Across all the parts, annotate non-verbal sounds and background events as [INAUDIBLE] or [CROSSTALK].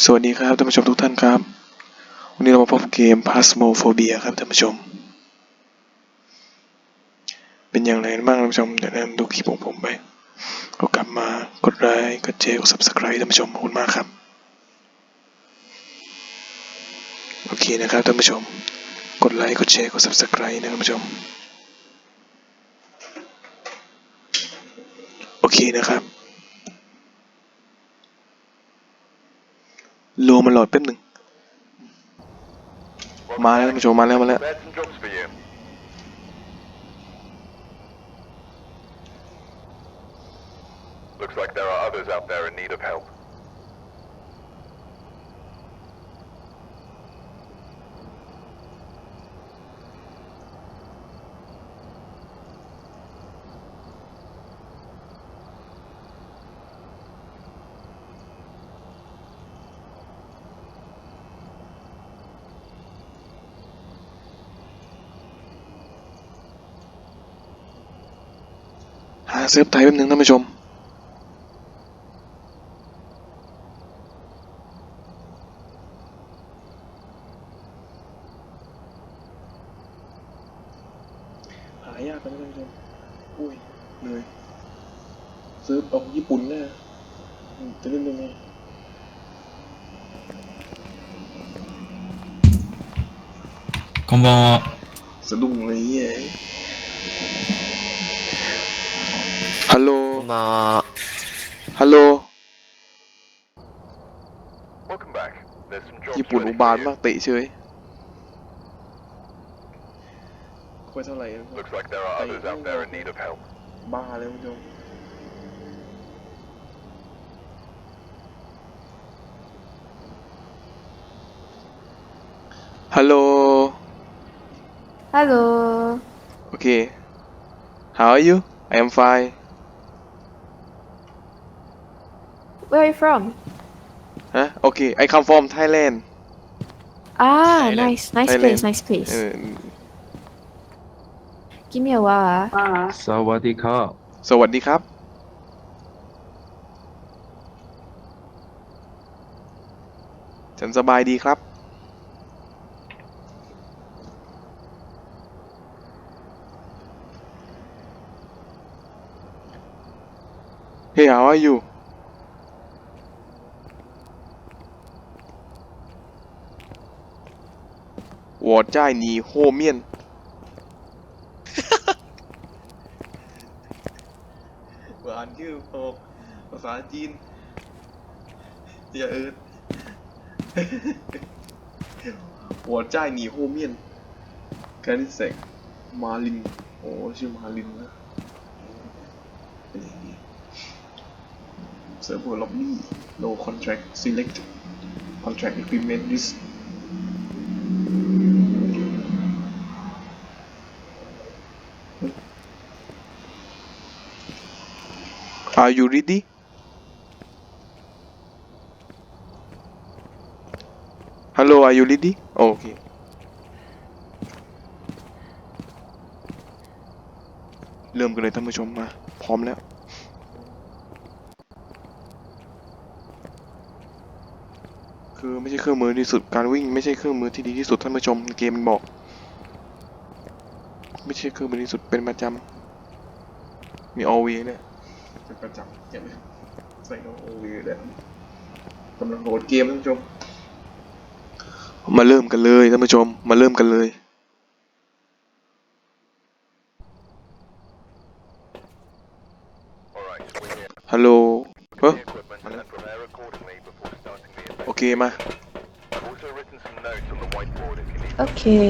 สวัสดีครับท่านผู้ชมทุกท่านครับ วันนี้เรามาพบเกม Phasmophobia ครับท่านผู้ชม เป็นอย่างไรบ้างท่านผู้ชมเดี๋ยวนดูคลิปของผมไป ก็กลับมากดไลค์กดแชร์กด subscribe ท่านผู้ชมขอบคุณมากครับ โอเคนะครับท่านผู้ชม กดไลค์กดแชร์กด subscribe นะท่านผู้ชม โอเคนะครับ โลมันโหลดแป๊บหนึ่งมาแล้วท่านผู้ชมมาแล้วมาแล้ว Had some jobs for you. Looks like there are others out there in need of help.. เซิร์ฟไทยแป๊บหนึงท่านผู้ชม หายากนะท่านผู้ชม อุ้ยเหนื่อยเซิร์ฟออกญี่ปุ่นแน่อืมจะเล่นยังไง こんばんは。 สะดุ้งเลยเย้ Hello. Ma. Hello. ญี่ปุ่นอุบาลมากเตะเชยคุยเท่าไหร่ Looks like there are others out there in need of help Hello, hello. Okay, how are you I am fine Where are you from? ฮะโอเค I come from Thailand Ah, Thailand. nice, nice Thailand. place, nice place. เออ Give me a while. ah. สวัสดีครับ สวัสดีครับ ฉันสบายดีครับ Hey how are you ดได้นีโฮเมียน อ่านชื่อภาษาจีน อย่าเอิดหัวใจหนีโฮเมียนแกนิเซกมาลิน โอ้ ชื่อมาลินนะเสริร์ฟเล็อบบี้ no contract select contract agreement list Are you ready? Hello, are you ready? Oh, okay. เริ่มกันเลยท่านผู้ชมมา พร้อมแล้ว คือไม่ใช่เครื่องมือที่สุดการวิ่งไม่ใช่เครื่องมือที่ดีที่สุดท่านผู้ชมเกมมันบอก ไม่ใช่เครื่องมือที่สุดเป็นประจำมีออวีเนี่ย เป็นประจำเก็บเลยใส่โอวีเลยกำลังโหลดเกมท่านผู้ชม มาเริ่มกันเลยท่านผู้ชม มาเริ่มกันเลย Alright, we're here. ฮัลโหลเฮ้ย The equipment and prepare accordingly before starting the โอ event. เคมา I've also written some notes on the whiteboard if you need. Okay.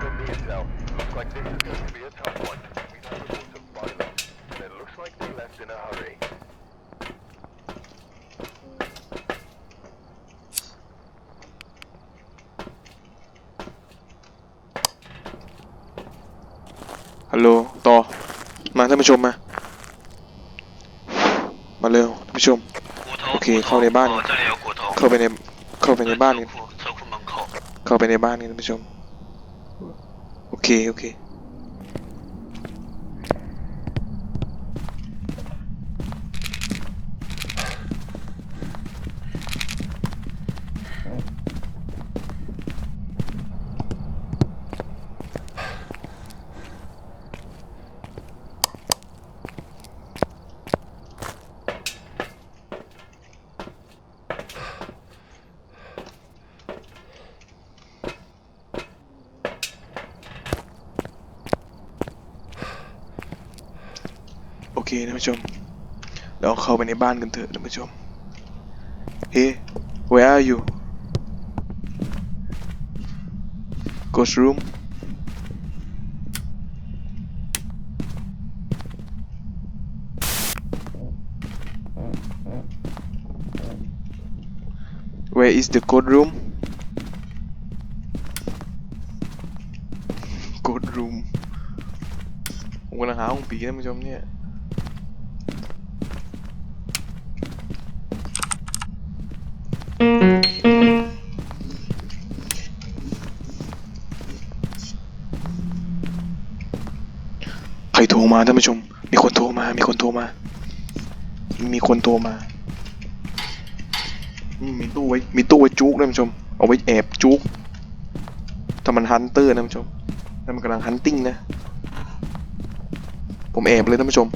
Don't be yourself. Looks like this is going to be a tough one. in a hurry. ฮัลโหลต่อ มาท่านผู้ชมมา มาเร็วท่านผู้ชม โอเคเข้าในบ้าน เข้าไปใน เข้าไปในบ้านกันเข้าไปในบ้านกันท่านผู้ชม โอเค โอเค ท่านผู้ชมเราเข้าไปในบ้านกันเถอะท่านผู้ชมเฮ้ where are you ghost room where is the code room code room ผมกำลังหาห้องผีท่านผู้ชมเนี่ย มาท่านผู้ชม มีคนโทรมา มีคนโทรมา มีคนโทรมามมีตู้ไว้ มีตู้ไว้จุกท่านผู้ชม เอาไว้แอบจุกถ้ามันฮันเตอร์นะท่านผู้ชมถ้ามันกำลังฮันติ้งนะ ผมแอบเลยท่านผู้ชม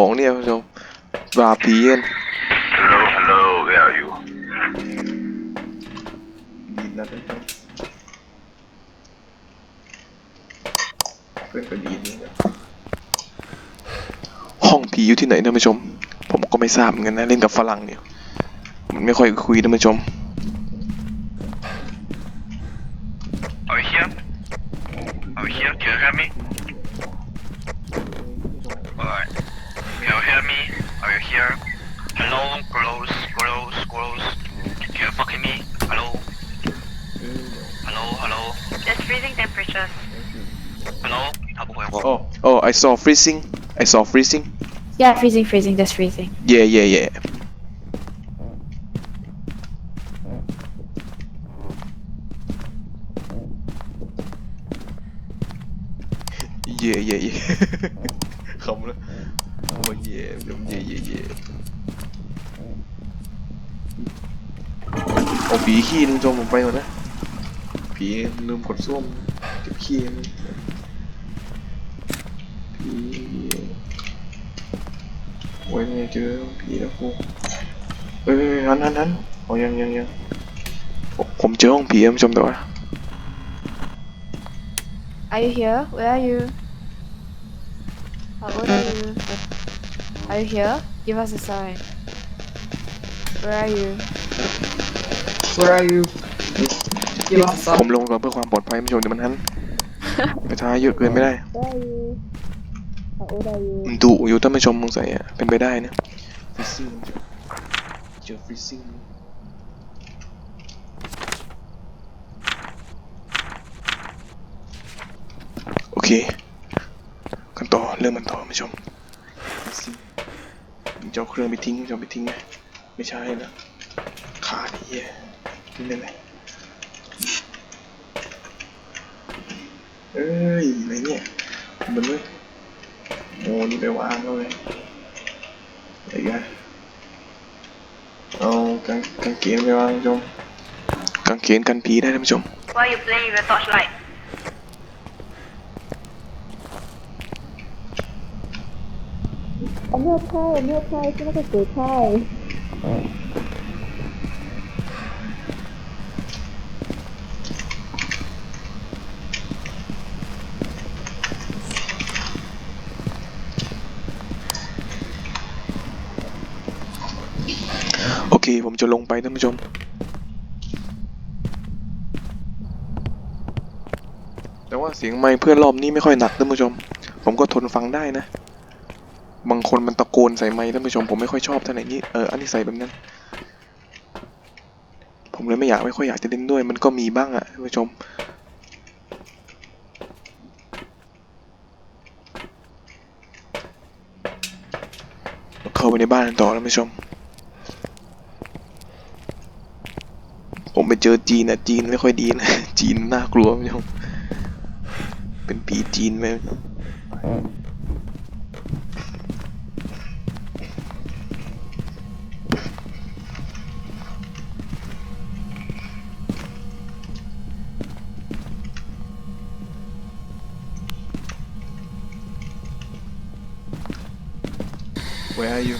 ของเนี่ยคุณผู้ชมปราบผีกัน Hello, hello, where are you? ดีนะท่านเพื่อนก็ดีนี่นะห้องผีอยู่ที่ไหนท่านผู้ชม ผมก็ไม่ทราบเหมือนกันนะเล่นกับฝรั่งเนี่ย มันไม่ค่อยคุยท่านผู้ชม oh oh I saw freezing I saw freezing Yeah, freezing, freezing, just freezing. yeah yeah yeah yeah yeah yeah คำแล้วโอ้ย yeah เดี๋ยว yeah yeah yeah เอาผีขี้นึงจงผมไปก่อนนะ ผีลืมกดส้วมเก็บขี้นะผีโอ้ยเนี่ยเจอผีแล้วกูเฮ้ยเฮ้ยหันหันหันอ๋อยังยังยังผมผมเจอห้องผีท่านผู้ชมแต่ว่า Are you here? Where are you? How old are you? Are you here? Give us a sign. Where are you? Where are you? Give us ผมลงก่อนเพื่อความปลอดภัยท่านผู้ชมเดี๋ยวมันหัน ไปท้ายเยอะเกินไม่ได้ Where are you? How old are you? มันดุอยู่ท่านผู้ชมสงสัยอะเป็นไปได้นะฟรีซิ่งเจอฟรีซิ่งโอเค กันต่อเริ่มมันต่อท่านผู้ชมฟรีซิ่งจะเอาเครื่องไปทิ้งจะเอาไปทิ้งไหมไม่ใช่นะขาดไอ้เหี้ยทิ้งได้ไหมเอ้ยอะไรเนี่ยมันเลย โอ้นี่ไปวางเลยอะไรกเอากางกางเกงไปวางจมกางเกงกันผีได้ท่านผู้ชม Why you playing with a torchlight? เลือไข่เลือดไข่ที่น่าจะเกิดไข่ จะลงไปท่านผู้ชม แต่ว่าเสียงไมค์เพื่อนรอบนี้ไม่ค่อยหนักท่านผู้ชม ผมก็ทนฟังได้นะ บางคนมันตะโกนใส่ไมค์ท่านผู้ชมผมไม่ค่อยชอบท่านไหนนี้เอออันนี้ใส่แบบนั้น ผมเลยไม่อยากไม่ค่อยอยากจะเล่นด้วย มันก็มีบ้างอะท่านผู้ชมเข้าไปในบ้านกันต่อท่านผู้ชม ผม ไปเจอจีนอะจีนไม่ค่อยดีนะ จีนน่ากลัวท่านผู้ชมเป็นผีจีนไหม Where are you?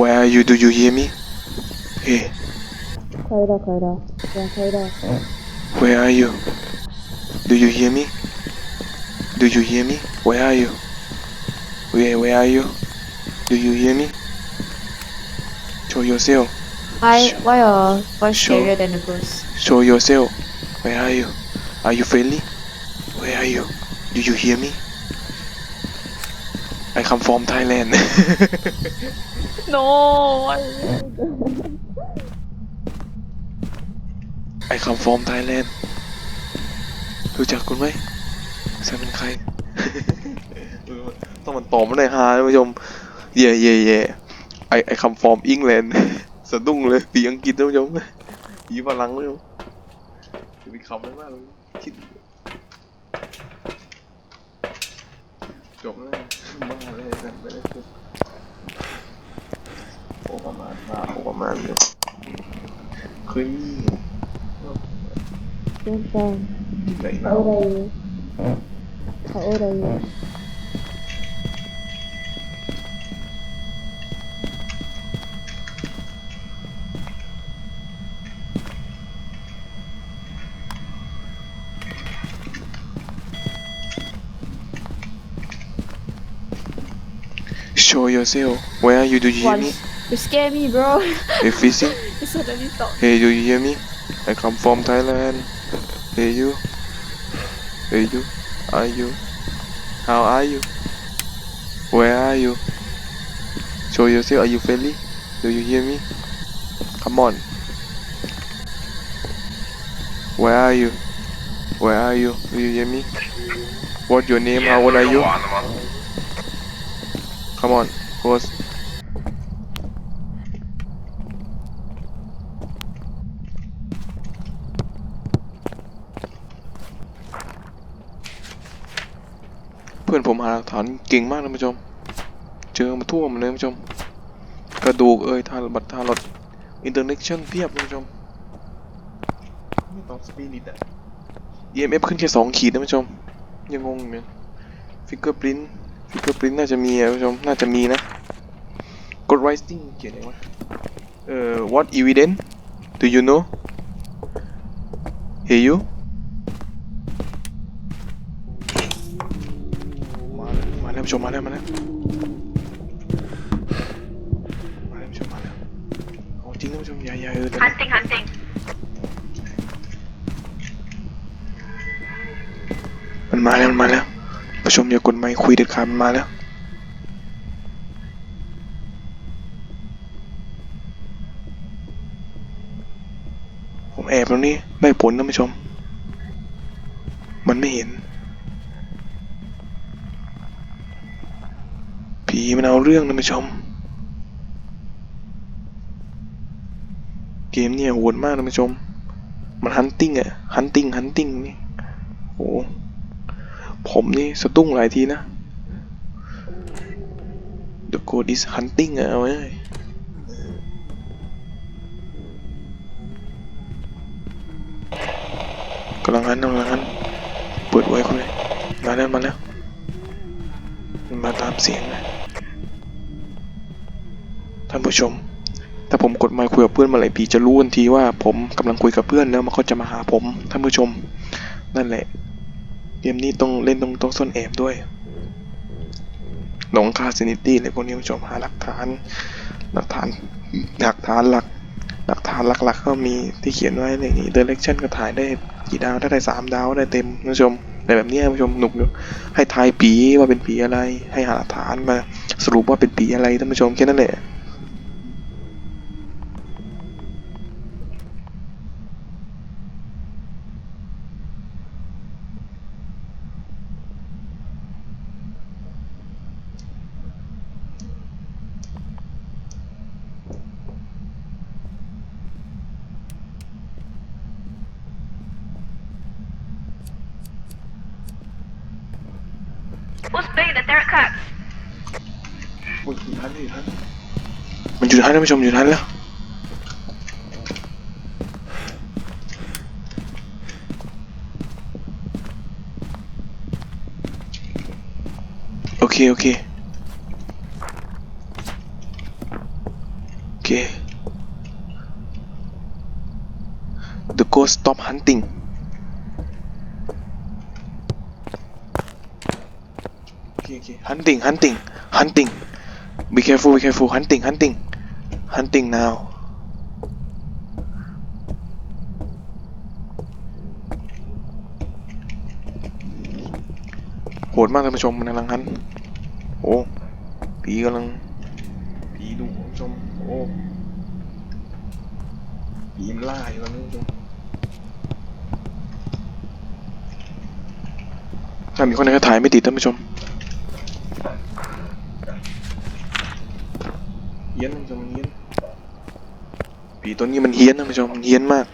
Where are you? Do you hear me? Hey, Kaira, Kaira. Yeah, Kaira. Where are you? Do you hear me? Do you hear me? Where are you? Where, where are you? Do you hear me? Show yourself. Why, why are why scarier than the ghost? Show yourself. Where are you? Are you friendly? Where are you? Do you hear me? I come from Thailand. [LAUGHS] no. I... [LAUGHS] come from Thailand รู้จักคุณไหมฉันเป็นใคร ต้องมันตอบมาหน่อยฮะท่านผู้ชม เย่เย่เย่ I I come from England สะดุ้งเลยปีอังกฤษท่านผู้ชมปีฝรั่งท่านผู้ชมมีคำได้มากเลยคิดจบแล้วบ้าเลยกันไม่ได้พูดโอ้ประมาณว่าโอ้ประมาณเลยเคย มี Simple. ที่ไหน How แล้ว old are you? How old are you? Show yourself. Where are you? Do you hear What? me? You scare me, bro. Hey, fishing. you suddenly stop. Hey, do you hear me? I come from Thailand. Hey you. Hey you. Are you? How are you? Where are you? Show yourself. Are you friendly? Do you hear me? Come on. Where are you? Where are you? Do you hear me? What's your name? How old are you? Come on, close. หาหลักฐานเก่งมากนะท่านผู้ชม เจอมาทั่วหมดเลยท่านผู้ชม กระดูกเอ่ยทาบัตรทารถอินเตอร์เน็กชั่นเพียบท่านผู้ชมไม่ต้องสปีนิดอะ EMF ขึ้นแค่สองขีดนะท่านผู้ชม ยังงงอยู่เนี่ยฟิกเกอร์ปรินฟิกเกอร์ปรินน่าจะมีอะคุณผู้ชม น่าจะมีนะกด writing เขียนยังไงวะเอ่อ what evidence do you know hey you ผู้ชมมาแล้วมาแล้วมาแล้วผู้ชมมาแล้วเอาจริงนะผู้ชมอย่าอย่าเออแต่นะ Hunting, hunting. มันมาแล้วมันมาแล้วผู้ชมอย่ากดไมค์คุยเด็ดขาดมันมาแล้วผมแอบตรงนี้ได้ผลนะผู้ชม มันไม่เห็น ผีมันเอาเรื่องนะผู้ชม เกมเนี่ยโหดมากนะผู้ชม มันฮันติงอะฮันติงฮันติงนี่โอ้ผมนี่สะดุ้งหลายทีนะ The code is hunting อะเอาไว้กำลังหันกำลังหันเปิดไว้คุยมาแล้วมาแล้วมันมาตามเสียงนะ ท่านผู้ชม ถ้าผมกดไมค์คุยกับเพื่อนเมื่อไหร่ผีจะรู้ทันทีว่าผมกำลังคุยกับเพื่อนแล้วมันก็จะมาหาผมท่านผู้ชม นั่นแหละเกมนี้ต้องเล่นต้องต้องซ่อนแอบด้วยหลงคาซินิตี้อะไรพวกนี้คุณผู้ชมหาหลักฐาน หลักฐานหลักฐานหลักหลักฐานหลักๆก็มีที่เขียนไว้ในนี้ direction ก็ถ่ายได้กี่ดาวถ้าได้สามดาวได้เต็มผู้ชมแต่แบบนี้ผู้ชมหนุกอยู่ให้ทายผีว่าเป็นผีอะไร ให้หาหลักฐานมาสรุปว่าเป็นผีอะไรท่านผู้ชมแค่นั้นแหละ playing the tarot cards? โอ้ยอยู่ทันอยู่ทันมันอยู่ทันท่านผู้ชมอยู่ทันแล้วโอเคโอเคโอเค The ghost stop hunting อเคโอเค hunting hunting hunting be careful be careful hunting hunting hunting now โหดมากท่านผู้ชมมันกำลังหันโอ้ผีกำลังผีดุท่านผู้ชมโอ้ผีมันล่าอยู่แล้วท่านผู้ชมถ้ามีคนไหนก็ถ่ายไม่ติดท่านผู้ชม เฮี้ยนท่านผู้ชมมันเฮี้ยนผีตัวนี้มันเฮี้ยนท่านผู้ชมมันเฮี้ยนมาก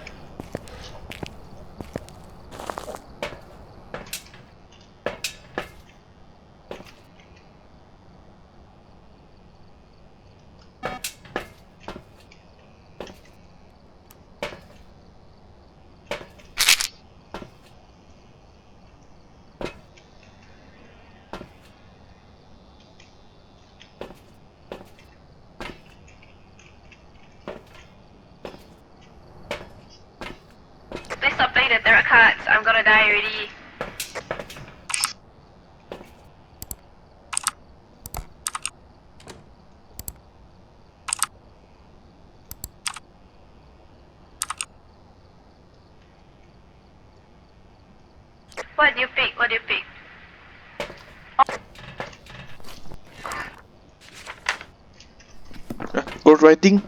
die already. What do you pick? What do you pick? Ghost writing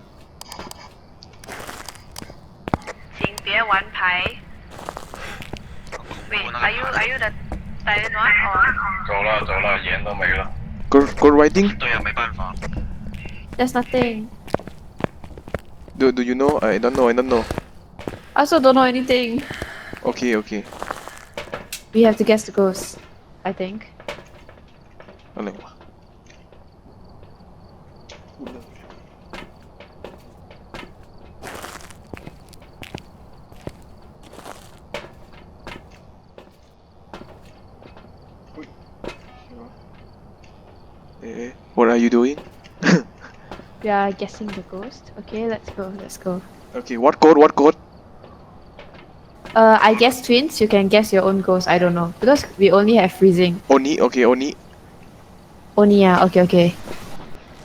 Wait, are you are you the silent one or? 走了走了，盐都没了。Go go riding. There's nothing. Do do you know? I don't know. I don't know. I also don't know anything. Okay okay. We have to guess the ghost, I think. 我领了。We are guessing the ghost. Okay, let's go. Let's go. okay what code what code Uh, I guess twins. You can guess your own ghost. I don't know because we only have freezing. oni okay oni Only yeah. Okay, okay.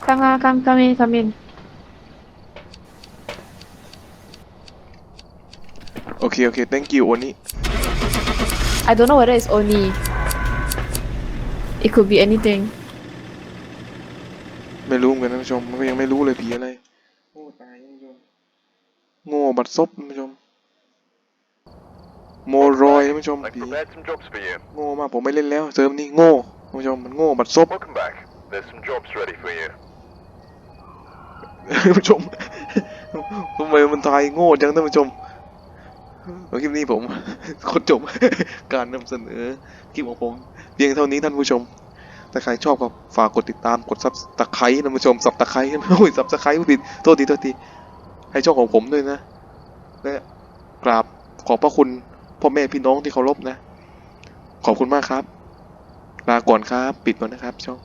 Come, come, come, come in, come in. okay okay thank you oni I don't know whether it's Oni. It could be anything. ไม่รู้เหมือนกันท่านผู้ชมมันก็ยังไม่รู้เลยผีอะไรโง่ตายท่านผู้ชมโง่บัดซบท่านผู้ชมโมรอยท่านผู้ชม I've ผี prepared some jobs for you. โง่มากผมไม่เล่นแล้วเซิร์ฟนี่โง่ท่านผู้ชมมันโง่บัดซบ Welcome back. There's some jobs ready for you. ท่านผู้ชมทำไมมันทายโง่จังท่านผู้ชมเอาคลิปนี้ผมโคตรจบการนำเสนอคลิปของผม เพียงเท่านี้ท่านผู้ชม ถ้าใครชอบก็ฝากกดติดตามกดซับตะไคร้นะผู้ชมซับตะไคร้โอ้ยซับตะไคร้ผิดโทษทีโทษทีให้ช่องของผมด้วยนะและกราบขอบพระคุณพ่อแม่พี่น้องที่เคารพนะ ขอบคุณมากครับ ลาก่อนครับ ปิดก่อนนะครับช่อง